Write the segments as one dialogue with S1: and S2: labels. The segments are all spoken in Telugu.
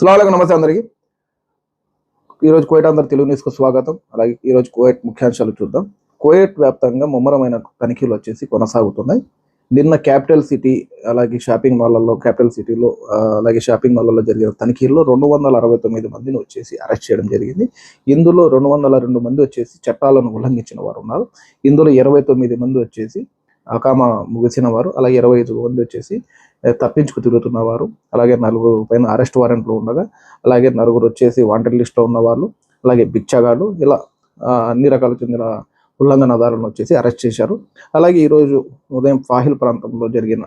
S1: సలాం నమస్తే అందరికీ. ఈరోజు కోయట్ అందరి తెలుగు న్యూస్కు స్వాగతం. అలాగే ఈరోజు కోయట్ ముఖ్యాంశాలు చూద్దాం. కోయట్ వ్యాప్తంగా ముమ్మరమైన తనిఖీలు వచ్చేసి కొనసాగుతున్నాయి. నిన్న క్యాపిటల్ సిటీ అలాగే షాపింగ్ మాల్లలో క్యాపిటల్ సిటీలో అలాగే షాపింగ్ మాల్లలో జరిగిన తనిఖీల్లో రెండు వందల అరవై తొమ్మిది మందిని వచ్చేసి అరెస్ట్ చేయడం జరిగింది. ఇందులో రెండు వందల రెండు మంది వచ్చేసి చట్టాలను ఉల్లంఘించిన వారు ఉన్నారు. ఇందులో ఇరవై తొమ్మిది మంది వచ్చేసి అకామ ముగిసిన వారు అలాగే ఇరవై ఐదు మంది వచ్చేసి తప్పించుకు తిరుగుతున్న వారు అలాగే నలుగురు పైన అరెస్ట్ వారెంట్లు ఉండగా అలాగే నలుగురు వచ్చేసి వాంటెడ్ లిస్ట్లో ఉన్న వాళ్ళు అలాగే బిచ్చగాళ్ళు ఇలా అన్ని రకాల చెందిన ఉల్లంఘనదారులను వచ్చేసి అరెస్ట్ చేశారు. అలాగే ఈరోజు ఉదయం ఫాహిల్ ప్రాంతంలో జరిగిన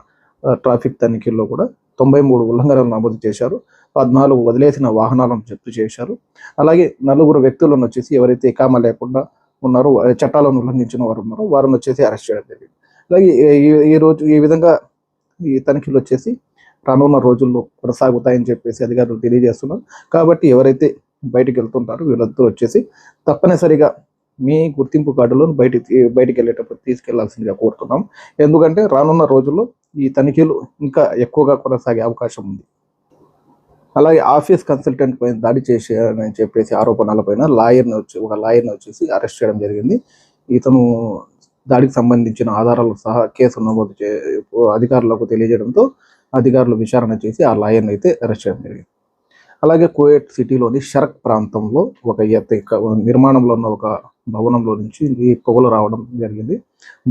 S1: ట్రాఫిక్ తనిఖీల్లో కూడా తొంభై మూడు ఉల్లంఘనలు నమోదు చేశారు. పద్నాలుగు వదిలేసిన వాహనాలను జప్తు చేశారు. అలాగే నలుగురు వ్యక్తులను వచ్చేసి ఎవరైతే ఇకామ లేకుండా ఉన్నారో చట్టాలను ఉల్లంఘించిన వారు ఉన్నారో వారిని వచ్చేసి అరెస్ట్ చేయడం జరిగింది. అలాగే ఈ- ఈ- రోజు ఈ విధంగా ఈ తనిఖీలు వచ్చేసి రానున్న రోజుల్లో కొనసాగుతాయని చెప్పేసి అధికారులు తెలియజేస్తున్నారు. కాబట్టి ఎవరైతే బయటికి వెళ్తుంటారో వీళ్ళందరూ వచ్చేసి తప్పనిసరిగా మీ గుర్తింపు కార్డులను బయటికి బయటికి వెళ్ళేటప్పుడు తీసుకెళ్ళాల్సిందిగా కోరుతున్నాం. ఎందుకంటే రానున్న రోజుల్లో ఈ తనిఖీలు ఇంకా ఎక్కువగా కొనసాగే అవకాశం ఉంది. అలాగే ఆఫీస్ కన్సల్టెంట్ పైన దాడి చేశారని చెప్పేసి ఆరోపణలపైన లాయర్ని వచ్చి ఒక లాయర్ని వచ్చేసి అరెస్ట్ చేయడం జరిగింది. ఇతను దాడికి సంబంధించిన ఆధారాలు సహా కేసు నమోదు చే అధికారులకు తెలియజేయడంతో అధికారులు విచారణ చేసి ఆ లాయర్ని అయితే అరెస్ట్ చేయడం జరిగింది. అలాగే కోయట్ సిటీలోని షరక్ ప్రాంతంలో ఒక ఎత్త నిర్మాణంలో ఉన్న ఒక భవనంలో నుంచి ఈ పొగలు రావడం జరిగింది.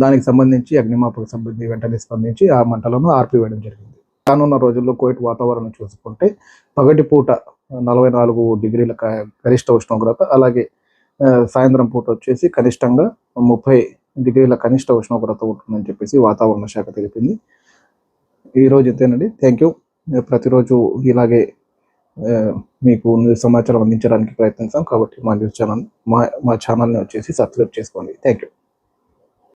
S1: దానికి సంబంధించి అగ్నిమాపక సిబ్బంది వెంటనే స్పందించి ఆ మంటలను ఆర్పివేయడం జరిగింది. రానున్న రోజుల్లో కోయట్ వాతావరణం చూసుకుంటే పగటిపూట నలభై నాలుగు డిగ్రీల గరిష్ట ఉష్ణోగ్రత అలాగే సాయంత్రం పూట వచ్చేసి కనిష్టంగా ముప్పై డిగ్రీల కనిష్ట ఉష్ణోగ్రత ఉంటుందని చెప్పేసి వాతావరణ శాఖ తెలిపింది. ఈరోజు ఎంతేనండి ఇంతేనండి. థ్యాంక్ యూ ప్రతిరోజు ఇలాగే మీకు సమాచారం అందించడానికి ప్రయత్నిస్తాం. కాబట్టి మా న్యూస్ ఛానల్ మా మా ఛానల్ని వచ్చేసి సబ్స్క్రైబ్ చేసుకోండి. Thank you